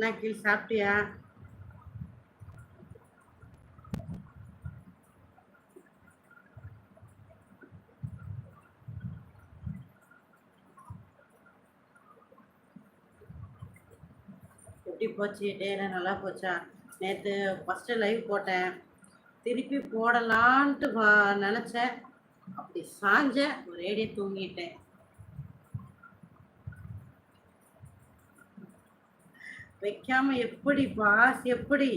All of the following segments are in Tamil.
என்ன கீழ் சாப்பிட்டியா எப்படி போச்சு? டேலாம் நல்லா போச்சா? நேற்று ஃபஸ்ட்டு லைவ் போட்டேன். திருப்பி போடலான்ட்டு வா- நினச்சேன். அப்படி சாஞ்சேன். ஒரேடியே தூங்கிட்டேன். வைக்காம எப்படி பாஸ் எப்படி?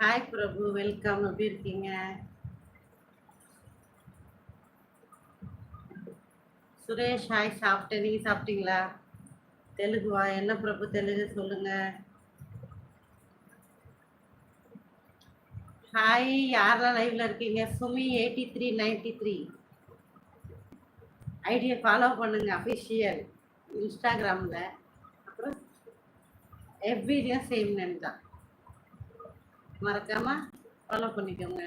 ஹாய் பிரபு வெல்கம் எப்படி இருக்கீங்க? சுரேஷ் ஹாய் சாப்பிட்டேன் நீங்க சாப்பிட்டீங்களா? தெலுங்குவா என்ன பிரபு தெலுங்கு சொல்லுங்க. ஹாய் யாரெல்லாம் லைவ்ல இருக்கீங்க? Sumi eighty three ninety three ஐடியை ஃபாலோ பண்ணுங்க அஃபிஷியல் இன்ஸ்டாகிராமில் அப்புறம் எவ்விடியும் சேம் நேம் தான். மறக்காம ஃபாலோ பண்ணிக்கோங்க.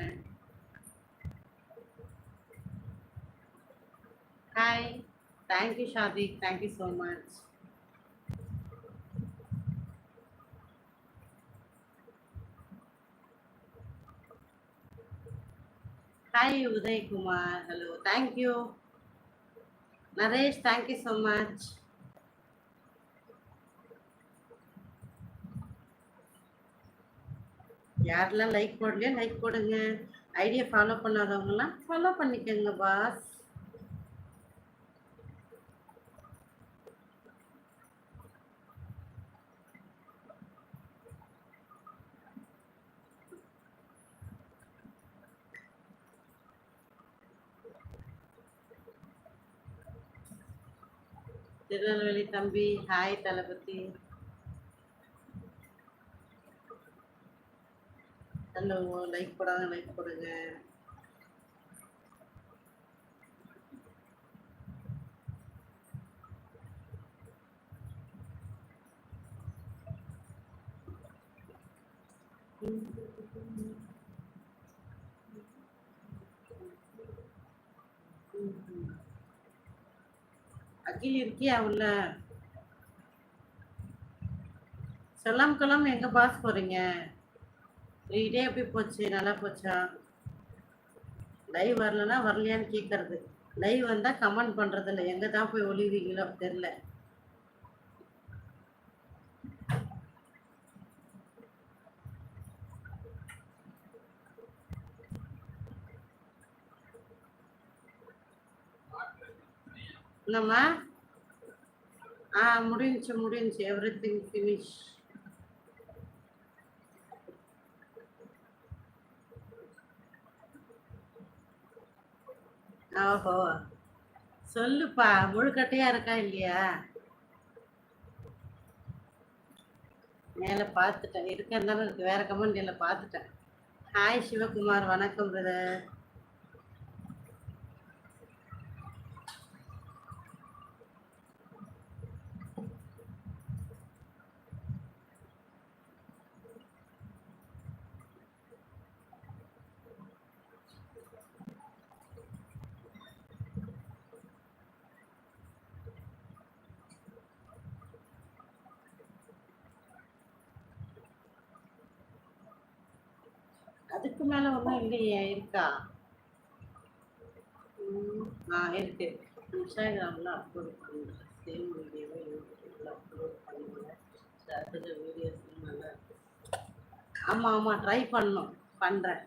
Hi thank you Shadiq thank you so much hi Udayakumar hello thank you Naresh thank you so much யாரெல்லாம் லைக் போடலையோ லைக் போடுங்க. ஐடியா ஃபாலோ பண்ணாதவங்கலாம் ஃபாலோ பண்ணிக்கோங்க பாஸ் திருநெல்வேலி தம்பி ஹாய் தளபதி. ஹலோ லைக் போடாத லைக் போடுங்க. அகில் இருக்கியா உள்ள சொல்லாம் கொல்லாம் எங்க பாஸ் போறீங்க? இதே எப்படி போச்சு? நல்லா போச்சா? லைவ் வரலன்னா வரலையான்னு கேட்கறது லைவ் வந்தா கமெண்ட் பண்றது இல்லை. எங்க தான் போய் ஒளிவீங்களோ தெரில என்னம்மா? ஆ முடிஞ்சுச்சு முடிஞ்சுச்சு எவ்ரி திங் ஃபினிஷ் ஓஹோ. சொல்லுப்பா முழுக்கட்டையா இருக்கா இல்லையா? மேலே பார்த்துட்டேன். இருக்கந்தானே இருக்கு. வேற கமெண்ட் இல்லை பார்த்துட்டேன். ஹாய் சிவகுமார். வணக்கம் பிரதர் அதுக்கு மேல ஒன்றும் இல்லையே இருக்கா? ம், ஆ இருக்கு. இன்ஸ்டாகிராமில் அப்லோட் பண்ணுறேன் சேம் வீடியோவை யூடியூப்பில் அப்லோட் பண்ணுறேன் அதுக்கு வீடியோஸ் நல்லா இருக்கு. ஆமாம் ஆமாம் ட்ரை பண்ணும். பண்ணுறேன்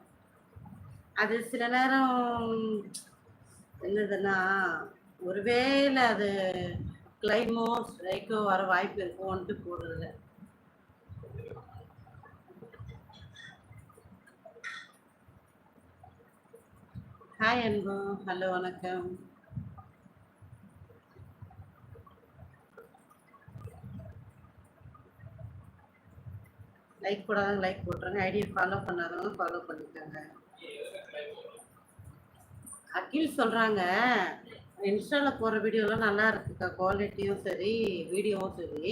அது சில நேரம் என்னதுன்னா ஒருவேளை அது கிளைமோ ஸ்ட்ரைக்கோ வர வாய்ப்பு இருக்கும்ன்ட்டு போடுறது. ஹாய் அன்பு ஹலோ வணக்கம். லைக் போடாதவங்க லைக் போட்டுருங்க. ஐடியை ஃபாலோ பண்ணாதவங்க ஃபாலோ பண்ணிக்கோங்க. அகில் சொல்கிறாங்க இன்ஸ்டாவில் போகிற வீடியோலாம் நல்லா இருக்குக்கா. குவாலிட்டியும் சரி வீடியோவும் சரி.